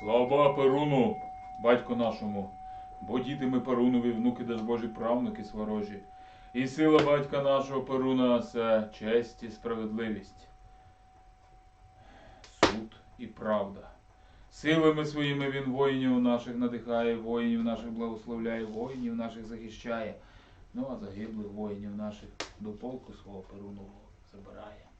Слава Перуну, батько нашому, бо діти ми Перунові, внуки даж Божі правнуки сворожі. І сила батька нашого Перуна це честь і справедливість, суд і правда. Силами своїми він воїнів наших надихає, воїнів наших благословляє, воїнів наших захищає. Ну а загиблих воїнів наших до полку свого Перунового забирає.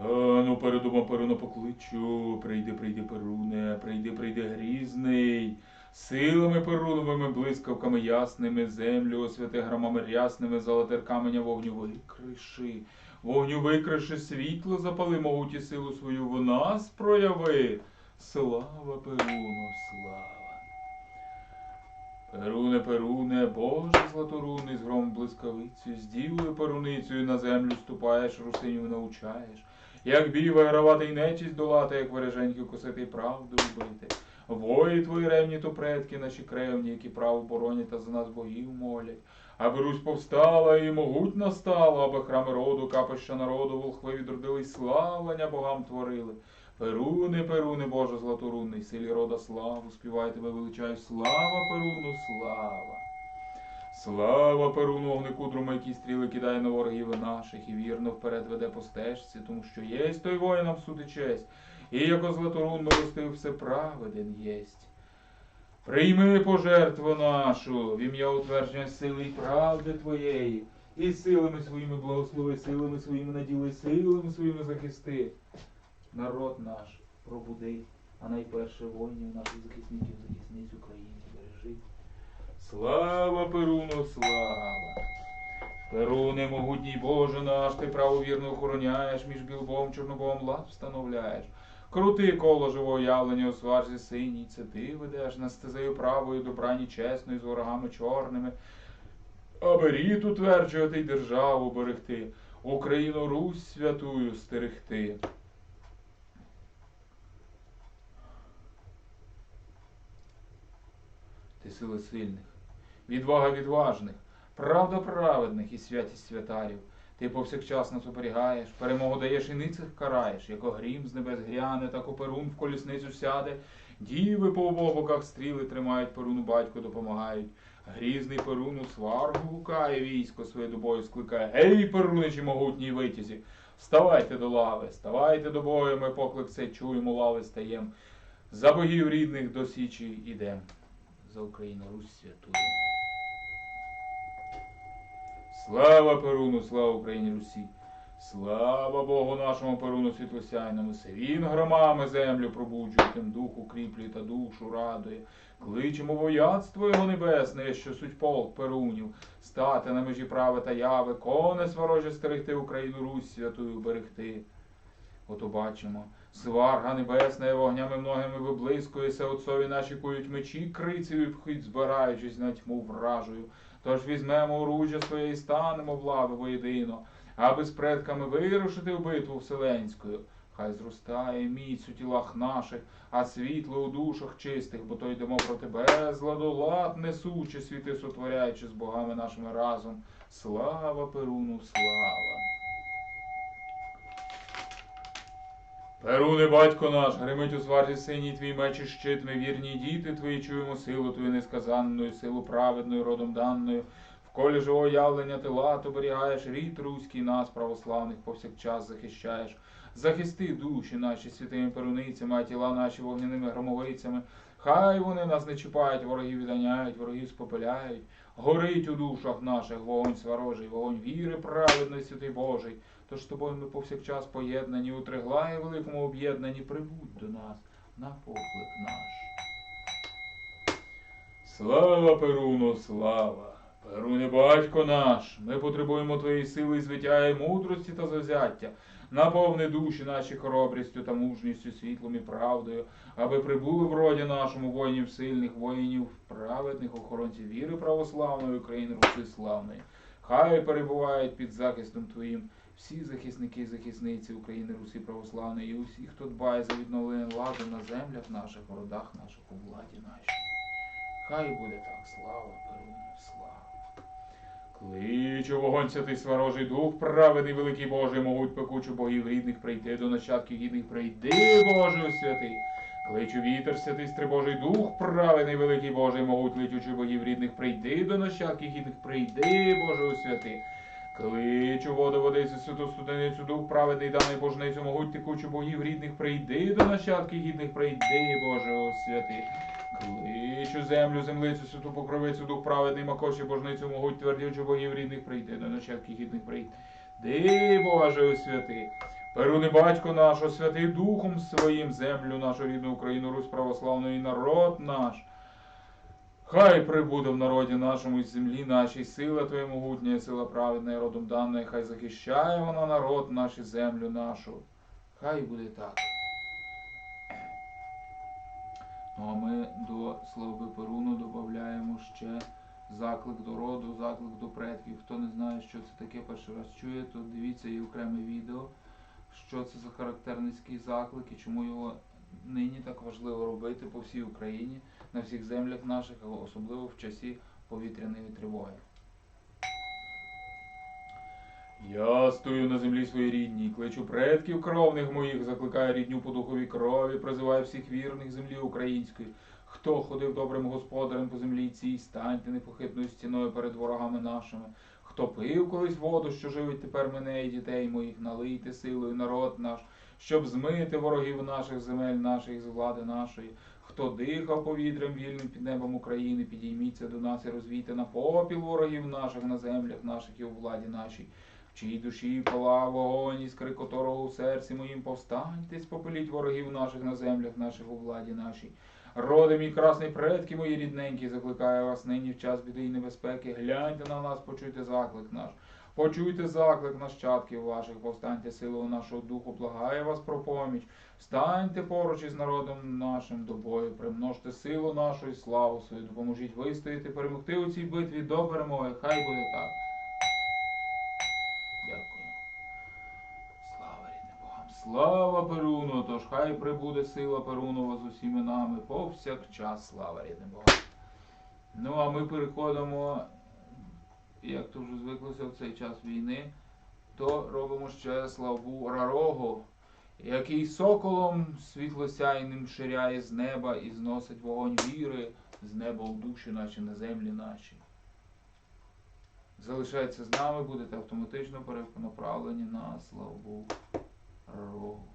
Стану перед дома Перуна покличу, прийди, прийди, Перуне, прийди, прийди грізний. Силами Перуновими, блискавками ясними, землю освяти громами рясними, золотер каменя вогню викриши. Вогню викриши, світло запали, могуті силу свою в нас прояви. Слава Перуну, слава. Перуне, Перуне, Боже златорунний, з гром блискавицею, з дівою перуницею на землю ступаєш, русиню научаєш. Як бій вигравати й нечість долати, як вереженьки косити й правду любити. Вої твої ревні, то предки наші кревні, які право боронять та за нас богів молять. Аби Русь повстала і могутна стала, аби храми роду, капища народу, волхви відродились, славлення богам творили. Перуне, Перуне, Боже златорунний, силі рода славу, співай тебе величаю, слава Перуну, слава. Слава Перуну, огнику друма, який стріли кидає на ворогів наших, і вірно вперед веде по стежці, тому що єсть той воїнам суд і честь, і яко златорун милостив все праведен єсть. Прийми пожертву нашу, в ім'я утвердження сили і правди Твоєї, і силами своїми благослови, силами своїми наділи, силами своїми захисти. Народ наш пробуди, а найперше воїнів наших захисників, захисниць України бережи. Слава Перуну, слава! Перуне, могутній Боже наш, ти правовірно охороняєш, між білбом, чорнобом лад встановляєш. Крути коло живого явлення у сварзі синій, це ти ведеш на стезею правою, добрані чесною, з ворогами чорними. Аби рід утверджувати й державу берегти, Україну Русь святую стерегти. Ти сили сильних, відвага відважних, правда праведних і святість святарів. Ти повсякчас нас оберігаєш, перемогу даєш і ницих караєш, яко грім з небес гряне, так оперун в колісницю сяде. Діви по обох боках стріли тримають, перуну батько допомагають. Грізний перуну сваргу гукає, військо своє до бою скликає. Гей, перуничі могутній витязі! Вставайте до лави, ставайте до бою, ми поклик цей чуємо, лави стаєм. За богів рідних до січі ідем. За Україну Русь святую. Слава Перуну, слава Україні Русі! Слава Богу нашому Перуну світлосяйному, се він громами землю пробуджує, тим дух укріплює та душу радує. Кличемо вояцтво його небесне, що суть полк Перунів, стати на межі прави та яви, коне свороже стерегти Україну Русь святую берегти. Ото бачимо, сварга небесна вогнями многими виблискується, отцові наші кують мечі, крицею пхить, збираючись на тьму вражою. Тож візьмемо оружжя своє і станемо в лави воєдино, аби з предками вирушити в битву вселенською. Хай зростає міць у тілах наших, а світло у душах чистих, бо то йдемо проти безладу, лад несучи, світи сотворяючи з богами нашими разом. Слава Перуну, слава! Перуне, батько наш, гримить у сварті синій твій меч і щит, ми вірні діти твої, чуємо силу твою несказанною, силу праведною, родом даною. В колі живого явлення ти лад оберігаєш, рід руський нас, православних, повсякчас захищаєш. Захисти душі наші святими перуницями, а тіла наші вогняними громовицями. Хай вони нас не чіпають, ворогів відганяють, ворогів спопиляють. Горить у душах наших вогонь сварожий, вогонь віри, праведний, святий Божий. Тож з тобою ми повсякчас поєднані, у триглаї великому об'єднані, прибудь до нас на поклик наш. Слава Перуну, слава! Перуне, батько наш, ми потребуємо твоєї сили і звиття і мудрості та завзяття. Наповни душі наші хоробрістю та мужністю, світлом і правдою, аби прибули в роді нашому воїнів сильних, воїнів праведних, охоронців віри православної України, Руси славної. Хай перебувають під захистом Твоїм всі захисники і захисниці України, Русі православної, і усі, хто дбає за відновлення ладу на землях наших, в родах наших, у владі нашій. Хай буде так, слава Перуну, слава. Кличу вогонь святий сварожий дух, праведний великий Божий, могуть пекучу богів рідних прийти до нащадків гідних прийди, Боже святий. Кличу вітер, святий стрибожий дух, праведний великий Божий, могуть летючи богів рідних прийди до нащадків гідних прийди, Боже святий. Кличу воду, водицю, святу студеницю, дух праведний, даний божницю, могуть текучу богів рідних прийди до нащадків гідних прийди, Боже святий. Кличу землю, землицю, святу покровицю, дух праведний, макоші божницю, могуть твердючу богів рідних прийти до нащадків гідних прийти. Ди, Боже святий. Перуни батько наш, святий Духом своїм, землю нашу рідну Україну, Русь православну і народ наш. Хай прибуде в народі нашому і землі нашій сила Твоя могутня, сила праведна, і родом дана, хай захищає вона народ наш і землю нашу. Хай буде так. Ну а ми до слави Перуну додаємо ще заклик до роду, заклик до предків. Хто не знає, що це таке, перший раз чує, то дивіться і окреме відео, що це за характерницький заклик і чому його нині так важливо робити по всій Україні, на всіх землях наших, особливо в часі повітряної тривоги. Я стою на землі своїй рідній, кличу предків кровних моїх, закликаю рідню по духовій крові, призиваю всіх вірних землі української. Хто ходив добрим господарем по землі цій, станьте непохитною стіною перед ворогами нашими. Хто пив колись воду, що живить тепер мене і дітей моїх, налийте силою народ наш, щоб змити ворогів наших земель наших з влади нашої. Хто дихав повітрям вільним під небом України, підійміться до нас і розвійте на попіл ворогів наших на землях наших і у владі нашій. В чиїй душі палав вогонь, іскри котрого у серці моїм повстаньте, спопеліть ворогів наших на землях наших у владі нашій. Роди мій красний предки мої рідненькі, закликаю вас нині в час біди і небезпеки. Гляньте на нас, почуйте заклик наш. Почуйте заклик нащадків ваших, повстаньте силою нашого духу, благаю вас про поміч. Станьте поруч із народом нашим до бою, примножте силу нашу і славу свою, допоможіть вистояти, перемогти у цій битві до перемоги. Хай буде так. Дякую. Слава рідним Богам. Слава Перуну, тож хай прибуде сила Перунова з усіми нами повсякчас. Слава рідним Богам. Ну, а ми переходимо, як то вже звиклося в цей час війни, то робимо ще славу Рарогу, який соколом світлосяйним ширяє з неба і зносить вогонь віри з неба в душі наші, на землі наші. Залишайтеся з нами, будете автоматично перенаправлені на славу Рарогу.